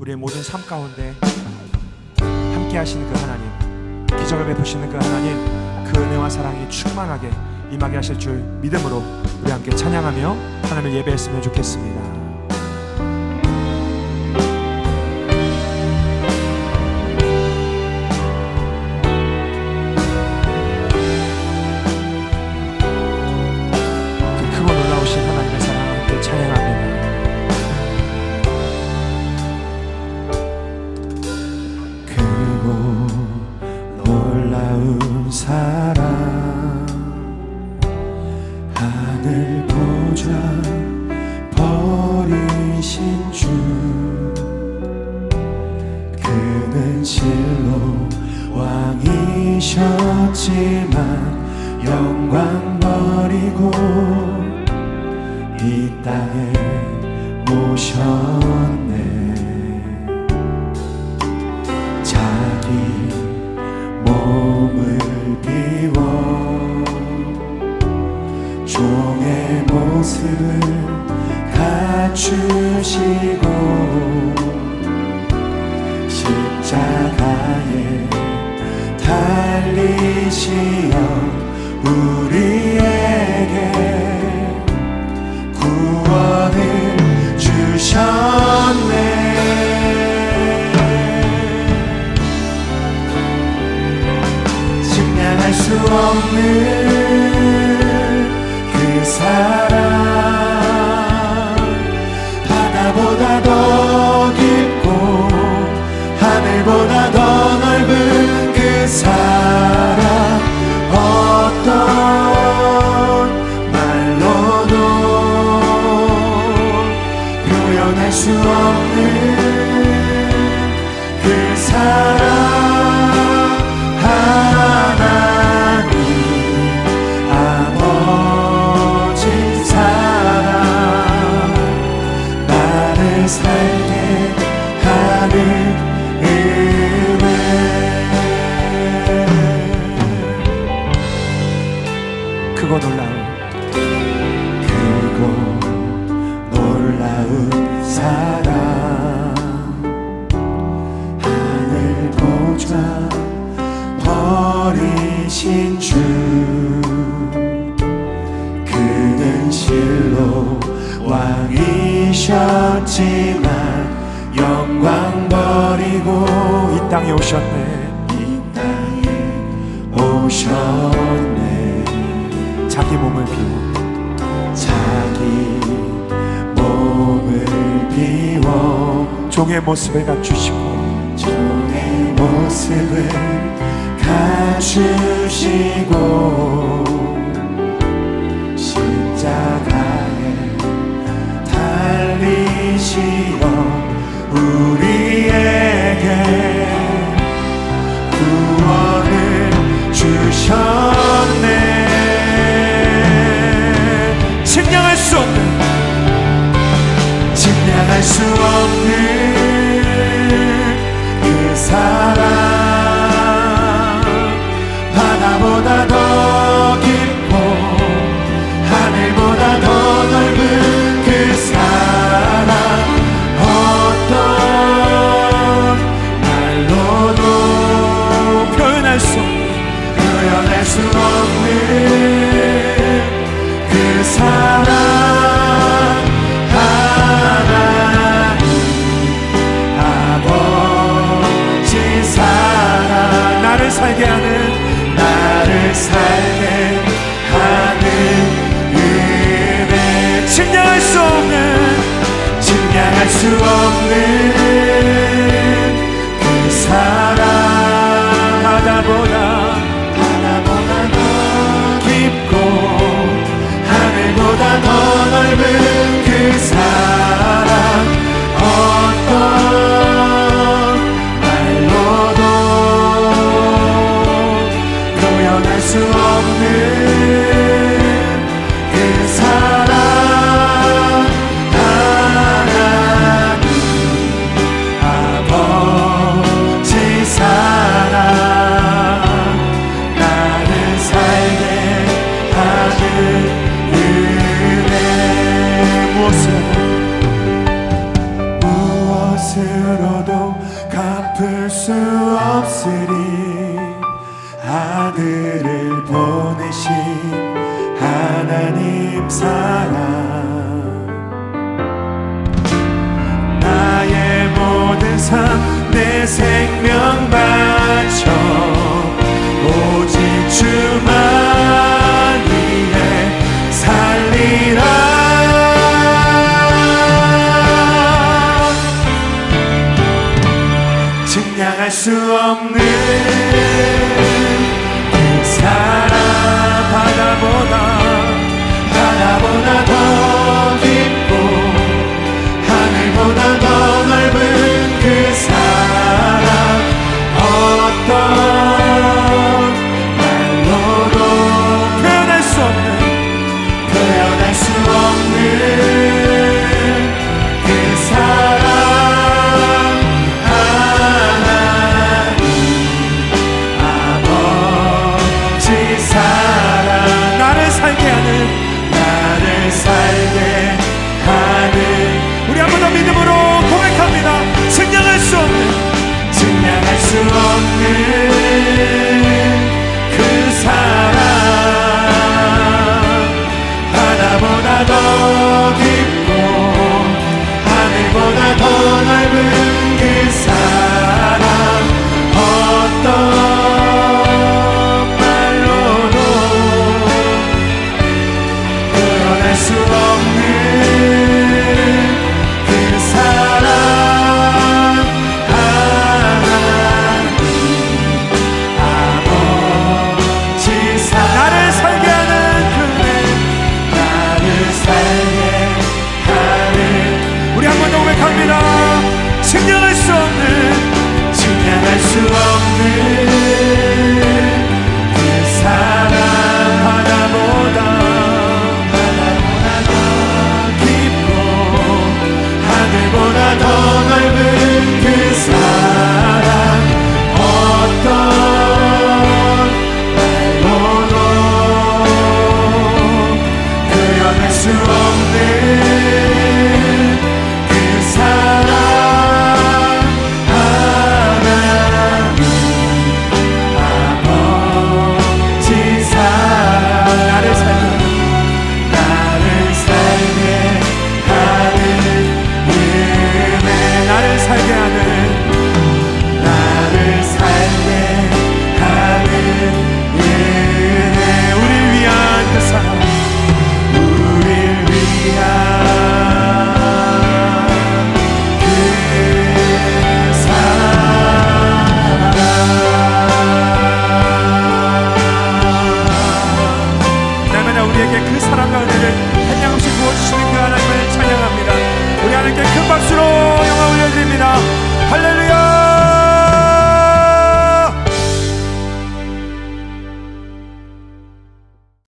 우리의 모든 삶 가운데 함께 하시는 그 하나님 기적을 베푸시는 그 하나님 그 은혜와 사랑이 충만하게 임하게 하실 줄 믿음으로 우리 함께 찬양하며 하나님을 예배했으면 좋겠습니다. 실로 왕이셨지만 영광 버리고 이 땅에 오셨네 달리시어 우리에게 구원을 주셨네. 측량할 수 없는 크고 놀라운 크고 놀라운 사랑. 하늘 보좌 버리신 주 그는 실로 왕이셨지만 영광 버리고 이 땅에 오셨네. 이 땅에 오셨네 비워. 종의 모습을 갖추시고 종의 모습을 갖추시고 십자가에 달리시어 측량 측량 수 없으리 아들을 보내신 하나님 사랑. 나의 모든 삶 내 생명 바쳐 오직 주 증량할 수 없는 그 사랑 바다보다 바다보다 더 Long